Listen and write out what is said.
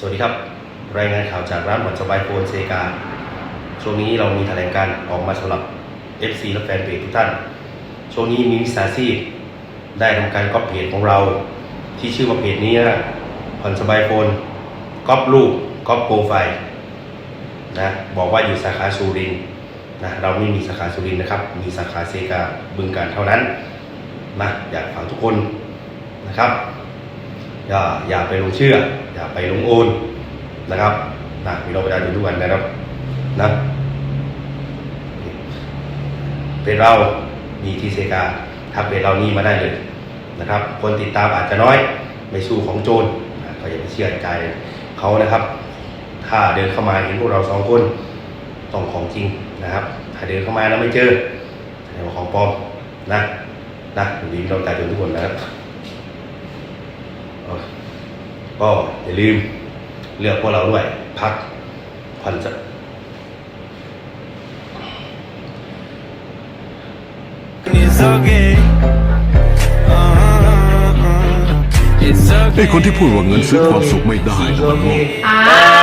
สวัสดีครับ รายงานข่าวจากร้านหมอนสบายโฟนเซกาช่วงนี้เรามีแถลงการ์ออกมาสำหรับ FC และแฟนเพจทุกท่านช่วงนี้มีวิสาชีพได้ทำการก๊อปเพจของเรา ที่ชื่อว่าเพจนี้นะผ่อนสบายโฟนก๊อปรูปก๊อปโปรไฟล์นะบอกว่าอยู่สาขาสุรินนะเราไม่มีสาขาสุรินนะครับ มีสาขาเซกาบึงการเท่านั้นนะอยากฝากทุกคนนะครับ อย่าอย่าไปลงเชื่อ อย่าไปลงโอนนะครับนะมีเราประชาชนทุกวันนะครับนะเป็นเรามีทีเซกาทักเป็นเรานี่มาได้เลยนะครับ คนติดตามอาจจะน้อยไม่สู้ของโจรนะก็อย่าไปเชื่อใจเขานะครับ ถ้าเดินเข้ามาเห็นพวกเราสองคนต้องของจริงนะครับ ถ้าเดินเข้ามาแล้วไม่เจอแสดงว่าของปลอมนะนะอยู่ดีเราใจจนทุกคนนะครับ ก็อย่าลืมเลือกพวกเราด้วย พักผ่อนจะ It's okay. Uh-huh. It's okay. ไอ้คนที่พูดว่าเงินซื้อความสุขไม่ได้นะมันโง่อ้าว